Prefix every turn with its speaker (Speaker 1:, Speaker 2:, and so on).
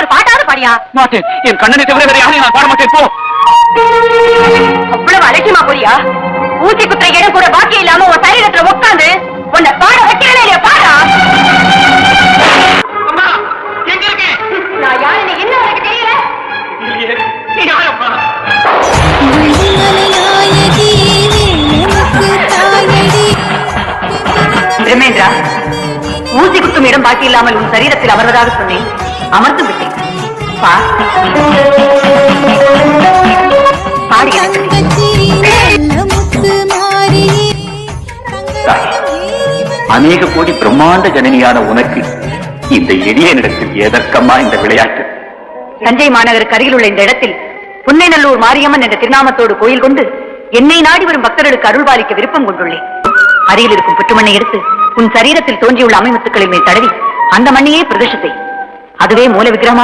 Speaker 1: ஒரு பாட்டாவது பாடியா?
Speaker 2: மாட்டேன். என் கண்ணனை தவிர வேற யாரையும் நான் பாட மாட்டேன் போ.
Speaker 1: அவ்வளவு அலட்சியமா போறியா ஊசி குத்துற இடம் கூட பாக்கி இல்லாம உன் சரீரத்துல உட்காந்து உன்னை பாட வைக்கிறேன் இல்லையா பாடா நான் யாருன்னு தெரியல?
Speaker 2: இல்லையே
Speaker 1: குத்தும் இடம் பாக்கி இல்லாமல் உன் சரீரத்தில் அமர்வதாக சொன்னேன். அமர்ந்து விட்டேன்.
Speaker 2: அநேக கோடி பிரம்மாண்ட ஜனனியான உனக்கு இந்த எளியனிடத்தில் எதற்கம்மா இந்த விளையாட்டு?
Speaker 1: தஞ்சை மாநகருக்கு அருகில் உள்ள இந்த இடத்தில் புன்னைநல்லூர் மாரியம்மன் என்ற திருநாமத்தோடு கோயில் கொண்டு என்னை நாடி வரும் பக்தர்களுக்கு அருள்பாலிக்க விருப்பம் கொண்டுள்ளேன். அருகில் இருக்கும் புற்றுமண்ணை எடுத்து உன் சரீரத்தில் தோன்றியுள்ள அமைமுத்துக்களின் மேல் தடவி அந்த மண்ணையே பிரதேசத்தை அதுவே மூல விக்கிரமா